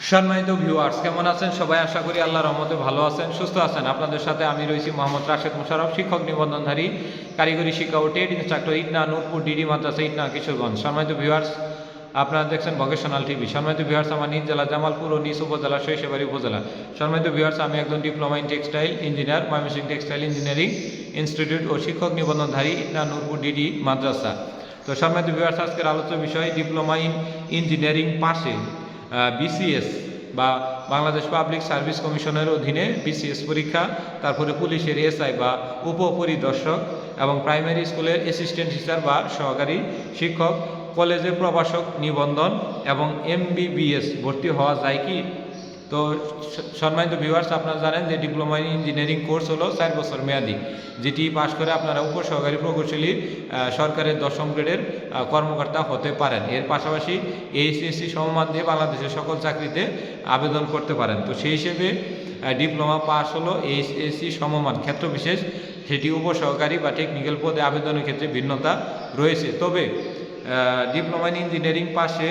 সম্মানিত ভিউয়ার্স কেমন আছেন? সবাই আশা করি আল্লাহ রহমতে ভালো আছেন, সুস্থ আছেন। আপনাদের সাথে আমি রয়েছি মোহাম্মদ রাশেদ মুশারফ শিক্ষক নিবন্ধনধারী, কারিগরি শিক্ষা ও টেড ইনস্ট্রাক্টর ইটনা নূরপুর ডিডি মাদ্রাসা, ইটনা কিশোরগঞ্জ। সম্মানিত ভিউয়ার্স আপনারা দেখছেন ভকেশনাল টিভি সম্মানিত ভিউয়ার্স আমার নিজ জেলা জামালপুর ও নিজ উপজেলা শৈশবাড়ি উপজেলা। সম্মানিত ভিউয়ার্স আমি একজন diploma in textile engineer Mymensingh textile engineering institute ও শিক্ষক নিবন্ধনধারী, ইটনা নূরপুর ডিডি মাদ্রাসা। তো সম্মানিত ভিউয়ার্স আজকের আলোচ্য বিষয় ডিপ্লোমা ইন ইঞ্জিনিয়ারিং পাশে। বিসিএস বা বাংলাদেশ পাবলিক সার্ভিস কমিশনের অধীনে বিসিএস পরীক্ষা, তারপরে পুলিশের এসআই বা উপপরিদর্শক এবং প্রাইমারি স্কুলের অ্যাসিস্ট্যান্ট টিচার বা সহকারী শিক্ষক কলেজের প্রভাষক নিবন্ধন এবং এমবিবিএস ভর্তি হওয়া যায় কি? তো সম্মানিত ভিউয়ার্স আপনারা জানেন যে ডিপ্লোমা ইন ইঞ্জিনিয়ারিং কোর্স হলো চার বছর মেয়াদি, যেটি পাশ করে আপনারা উপসহকারী প্রকৌশলী সরকারের দশম গ্রেডের কর্মকর্তা হতে পারেন। এর পাশাপাশি এইচএসসি সমমান দিয়ে বাংলাদেশের সকল চাকরিতে আবেদন করতে পারেন। তো সেই হিসেবে ডিপ্লোমা পাস হলো এইচএসসি সমমান ক্ষেত্র বিশেষ সেটি উপসহকারী বা টেকনিক্যাল পদে আবেদনের ক্ষেত্রে ভিন্নতা রয়েছে। তবে ডিপ্লোমা ইন ইঞ্জিনিয়ারিং পাশে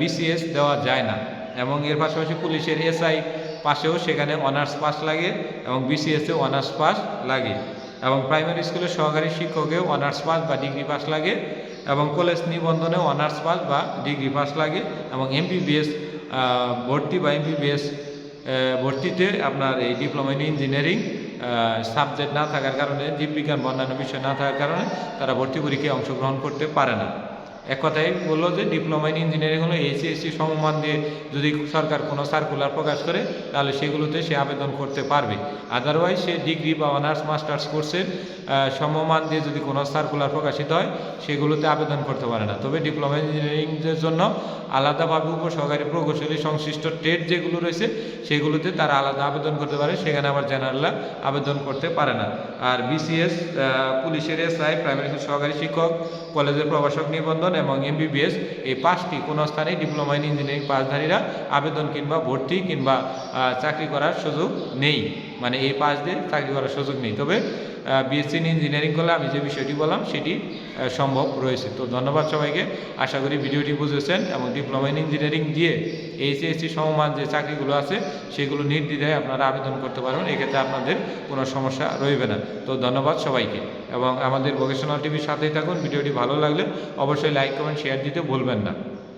বিসিএস দেওয়া যায় না। এবং এর পাশাপাশি পুলিশের এসআই পাশেও সেখানে অনার্স পাস লাগে এবং বিসিএসে অনার্স পাস লাগে। এবং প্রাইমারি স্কুলের সহকারী শিক্ষকেও অনার্স পাস বা ডিগ্রি পাস লাগে এবং কলেজ নিবন্ধনেও অনার্স পাস বা ডিগ্রি পাস লাগে এবং এমবিবিএস ভর্তি বা এমবিবিএস ভর্তিতে আপনার এই ডিপ্লোমা ইন ইঞ্জিনিয়ারিং সাবজেক্ট না থাকার কারণে, জীববিজ্ঞান বা বিষয় না থাকার কারণে তারা ভর্তি পরীক্ষায় অংশগ্রহণ করতে পারে না। এক কথায় বলল যে ডিপ্লোমা ইন ইঞ্জিনিয়ারিং হলো এসিএসসি সমমান দিয়ে যদি সরকার কোনো সার্কুলার প্রকাশ করে, তাহলে সেগুলোতে সে আবেদন করতে পারবে। আদারওয়াইজ সে ডিগ্রি বা অনার্স মাস্টার্স কোর্সের সমমান দিয়ে যদি কোনো সার্কুলার প্রকাশিত হয়, সেগুলোতে আবেদন করতে পারে না। তবে ডিপ্লোমা ইঞ্জিনিয়ারিংয়ের জন্য আলাদাভাবে উপসহকারী প্রকৌশলী সংশ্লিষ্ট ট্রেড যেগুলো রয়েছে, সেগুলোতে তারা আলাদা আবেদন করতে পারে। সেখানে আবার জেনারেলরা আবেদন করতে পারে না। আর বিসিএস পুলিশের এসআই প্রাইমারি সহকারী শিক্ষক কলেজের প্রভাষক নিবন্ধন এবং এমবিবিএস এই পাঁচটি কোনো স্থানে ডিপ্লোমা ইন ইঞ্জিনিয়ারিং পাশধারীরা আবেদন কিংবা ভর্তি কিংবা চাকরি করার সুযোগ নেই। মানে এই পাশ দিয়ে চাকরি করার সুযোগ নেই। তবে বিএসসি ইন ইঞ্জিনিয়ারিং করলে আমি যে বিষয়টি বললাম, সেটি সম্ভব রয়েছে। তো ধন্যবাদ সবাইকে। আশা করি ভিডিওটি বুঝেছেন এবং ডিপ্লোমা ইন ইঞ্জিনিয়ারিং দিয়ে এইচএসসি সমমান যে চাকরিগুলো আছে, সেগুলো নির্দ্বিধায় আপনারা আবেদন করতে পারবেন। এক্ষেত্রে আপনাদের কোনো সমস্যা রইবে না। তো ধন্যবাদ সবাইকে। এবং আমাদের ভোকেশনাল টিভির সাথেই থাকুন। ভিডিওটি ভালো লাগলে অবশ্যই লাইক কমেন্ট শেয়ার দিতে ভুলবেন না।